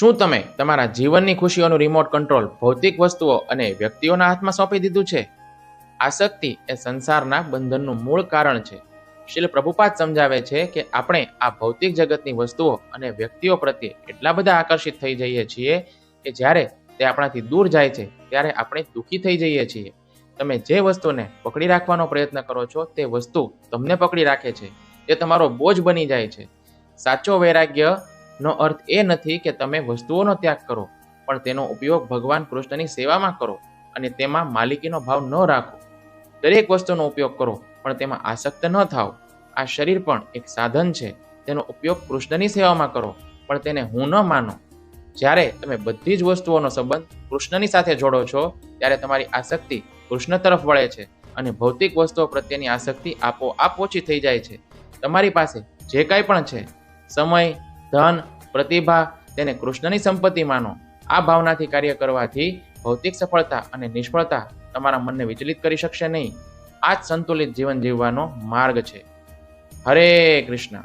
શું તમે તમારા જીવનની ખુશીઓનું રિમોટ કંટ્રોલ ભૌતિક વસ્તુઓ અને વ્યક્તિઓના હાથમાં સોંપી દીધું છે? આસક્તિ એ સંસારના બંધનનું મૂળ કારણ છે. શીલ પ્રભુપાદ સમજાવે છે કે આપણે આ ભૌતિક જગતની વસ્તુઓ અને વ્યક્તિઓ પ્રત્યે એટલા બધા આકર્ષિત થઈ જઈએ છીએ કે જ્યારે તે આપણાથી દૂર જાય છે, ત્યારે આપણે દુઃખી થઈ જઈએ છીએ. તમે જે વસ્તુને પકડી રાખવાનો પ્રયત્ન કરો છો, તે વસ્તુ તમને પકડી રાખે છે. તે તમારો બોજ બની જાય છે. સાચો વૈરાગ્ય નો અર્થ એ નથી કે તમે વસ્તુઓનો ત્યાગ કરો, પણ તેનો ઉપયોગ ભગવાન કૃષ્ણની સેવામાં કરો અને તેમાં માલિકીનો ભાવ ન રાખો. દરેક વસ્તુનો ઉપયોગ કરો, પણ તેમાં આસક્ત ન થાઓ. આ શરીર પણ એક સાધન છે, તેનો ઉપયોગ કૃષ્ણની સેવામાં કરો, પણ તેને હું ન માનો. જ્યારે તમે બધી જ વસ્તુઓનો સંબંધ કૃષ્ણની સાથે જોડો છો, ત્યારે તમારી આસક્તિ કૃષ્ણ તરફ વળે છે અને ભૌતિક વસ્તુઓ પ્રત્યેની આસક્તિ આપોઆપ ઓછી થઈ જાય છે. તમારી પાસે જે કાંઈ પણ છે, સમય ધન, પ્રતિભા, તેને કૃષ્ણની સંપત્તિ માનો. આ ભાવનાથી કાર્ય કરવાથી ભૌતિક સફળતા અને નિષ્ફળતા તમારા મનને વિચલિત કરી શકશે નહીં. આ જ સંતુલિત જીવન જીવવાનો માર્ગ છે. હરે કૃષ્ણ.